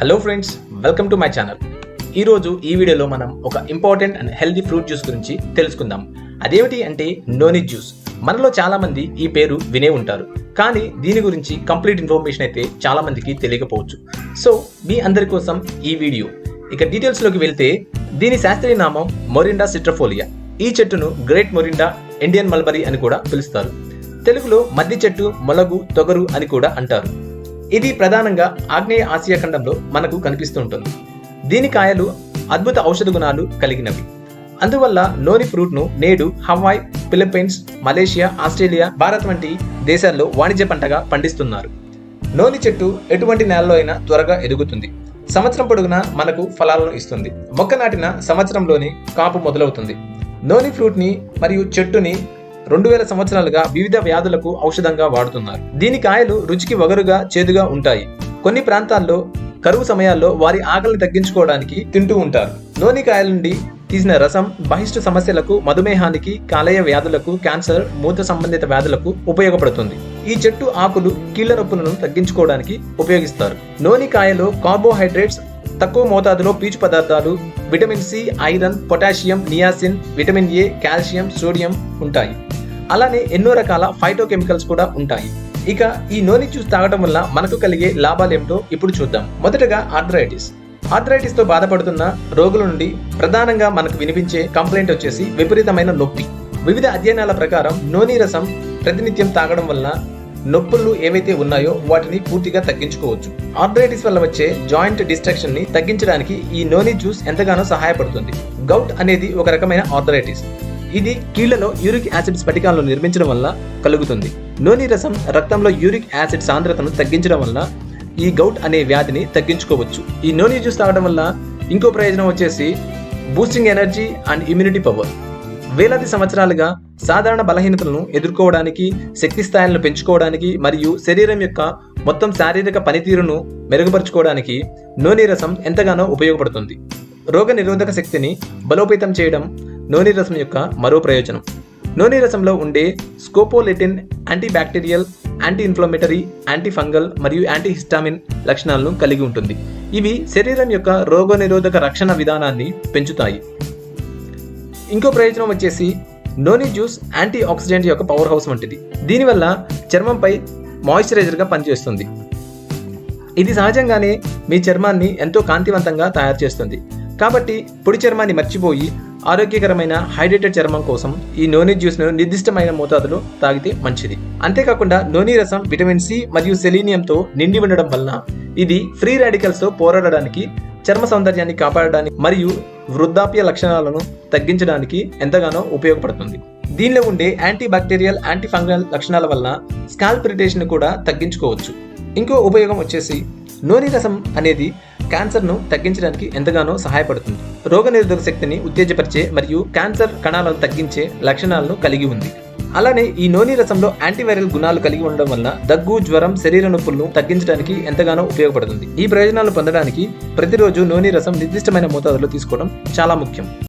Hello friends welcome to my channel ఈరోజు ఈ వీడియోలో మనం ఒక important and healthy fruit juice గురించి తెలుసుకుందాం. అదేమిటి అంటే నోని జ్యూస్. మనలో చాలామంది ఈ పేరు వినే ఉంటారు. కానీ దీని గురించి కంప్లీట్ ఇన్ఫర్మేషన్ అయితే చాలామందికి తెలియకపోవచ్చు. సో మీ అందరి కోసం ఈ వీడియో. ఇక డీటెయిల్స్లోకి వెళ్తే దీని శాస్త్రీయ నామం మొరిండా సిట్రఫోలియా ఈ చెట్టును గ్రేట్ మొరిండా ఇండియన్ మల్బరీ అని కూడా పిలుస్తారు. తెలుగులో మద్ది చెట్టు మొలగు తొగరు అని కూడా అంటారు. ఇది ప్రధానంగా ఆగ్నేయ ఆసియా ఖండంలో మనకు కనిపిస్తూ ఉంటుంది. దీని కాయలు అద్భుత ఔషధ గుణాలు కలిగినవి. అందువల్ల నోని ఫ్రూట్ను నేడు Hawaii Philippines Malaysia Australia Bharat వంటి దేశాల్లో వాణిజ్య పంటగా పండిస్తున్నారు. నోని చెట్టు ఎటువంటి నేలలో అయినా త్వరగా ఎదుగుతుంది. సంవత్సరం పొడుగునా మనకు ఫలాలను ఇస్తుంది. మొక్క నాటిన సంవత్సరంలోనే కాపు మొదలవుతుంది. నోని ఫ్రూట్ని మరియు చెట్టుని రెండు వేల సంవత్సరాలుగా వివిధ వ్యాధులకు ఔషధంగా వాడుతున్నారు. దీని కాయలు రుచికి వగరుగా చేదుగా ఉంటాయి. కొన్ని ప్రాంతాల్లో కరువు సమయాల్లో వారి ఆకలిని తగ్గించుకోవడానికి తింటూ ఉంటారు. నోని కాయల నుండి తీసిన రసం బహిష్టు సమస్యలకు మధుమేహానికి కాలేయ వ్యాధులకు క్యాన్సర్ మూత్ర సంబంధిత వ్యాధులకు ఉపయోగపడుతుంది. ఈ చెట్టు ఆకులు కీళ్ళ నొప్పులను తగ్గించుకోవడానికి ఉపయోగిస్తారు. నోని కాయలో కార్బోహైడ్రేట్స్ తక్కువ మోతాదులో పీచు పదార్థాలు vitamin C iron potassium niacin vitamin A calcium sodium ఉంటాయి. అలానే ఎన్నో రకాల ఫైటోకెమికల్స్ కూడా ఉంటాయి. ఇక ఈ నోని జ్యూస్ తాగడం వల్ల మనకు కలిగే లాభాలు ఏమిటో ఇప్పుడు చూద్దాం. మొదటగా ఆర్థరైటిస్ ఆర్థరైటిస్తో బాధపడుతున్న రోగుల నుండి ప్రధానంగా మనకు వినిపించే కంప్లైంట్ వచ్చేసి విపరీతమైన నొప్పి. వివిధ అధ్యయనాల ప్రకారం నోని రసం ప్రతినిత్యం తాగడం వల్ల నొప్పులు ఏవైతే ఉన్నాయో వాటిని పూర్తిగా తగ్గించుకోవచ్చు. ఆర్థరైటిస్ వల్ల వచ్చే జాయింట్ డిస్ట్రక్షన్ని తగ్గించడానికి ఈ నోని జ్యూస్ ఎంతగానో సహాయపడుతుంది. గౌట్ అనేది ఒక రకమైన ఆర్థరైటిస్ ఇది కీళ్ళలో యూరిక్ యాసిడ్ స్ఫటికాలను నిర్మించడం వల్ల కలుగుతుంది. నోని రసం రక్తంలో యూరిక్ యాసిడ్ సాంద్రతను తగ్గించడం వల్ల ఈ గౌట్ అనే వ్యాధిని తగ్గించుకోవచ్చు. ఈ నోని జ్యూస్ తాగడం వల్ల ఇంకో ప్రయోజనం వచ్చేసి boosting energy and immunity power. వేలాది సంవత్సరాలుగా సాధారణ బలహీనతలను ఎదుర్కోవడానికి శక్తి స్థాయిలను పెంచుకోవడానికి మరియు శరీరం యొక్క మొత్తం శారీరక పనితీరును మెరుగుపరుచుకోవడానికి నోని రసం ఎంతగానో ఉపయోగపడుతుంది. రోగ నిరోధక శక్తిని బలోపేతం చేయడం నోని రసం యొక్క మరో ప్రయోజనం. నోని రసంలో ఉండే scopoletin antibacterial anti inflammatory antifungal మరియు యాంటీ హిస్టామిన్ లక్షణాలను కలిగి ఉంటుంది. ఇవి శరీరం యొక్క రోగనిరోధక రక్షణ విధానాన్ని పెంచుతాయి. ఇంకో ప్రయోజనం వచ్చేసి నోని జ్యూస్ యాంటీ ఆక్సిడెంట్ యొక్క పవర్ హౌస్ వంటిది. దీనివల్ల చర్మంపై మాయిశ్చరైజర్గా పనిచేస్తుంది. ఇది సహజంగానే మీ చర్మాన్ని ఎంతో కాంతివంతంగా తయారు చేస్తుంది. కాబట్టి పొడి చర్మాన్ని మర్చిపోయి ఆరోగ్యకరమైన హైడ్రేటెడ్ చర్మం కోసం ఈ నోని జ్యూస్ను నిర్దిష్టమైన మోతాదులో తాగితే మంచిది. అంతేకాకుండా నోని రసం విటమిన్ సి మరియు సెలీనియంతో నిండి ఉండడం వలన ఇది ఫ్రీ రాడికల్స్తో పోరాడడానికి చర్మ సౌందర్యాన్ని కాపాడడానికి మరియు వృద్ధాప్య లక్షణాలను తగ్గించడానికి ఎంతగానో ఉపయోగపడుతుంది. దీనిలో ఉండే యాంటీ బ్యాక్టీరియల్ యాంటీ ఫంగల్ లక్షణాల వల్ల స్కాల్ప్ ఇరిటేషన్ కూడా తగ్గించుకోవచ్చు. ఇంకో ఉపయోగం వచ్చేసి నోని రసం అనేది క్యాన్సర్ను తగ్గించడానికి ఎంతగానో సహాయపడుతుంది. రోగనిరోధక శక్తిని ఉత్తేజపరిచే మరియు క్యాన్సర్ కణాలను తగ్గించే లక్షణాలను కలిగి ఉంది. అలానే ఈ నోని రసంలో యాంటీవైరల్ గుణాలు కలిగి ఉండడం వల్ల దగ్గు జ్వరం శరీర నొప్పులను తగ్గించడానికి ఎంతగానో ఉపయోగపడుతుంది. ఈ ప్రయోజనాలు పొందడానికి ప్రతిరోజు నోని రసం నిర్దిష్టమైన మోతాదులో తీసుకోవడం చాలా ముఖ్యం.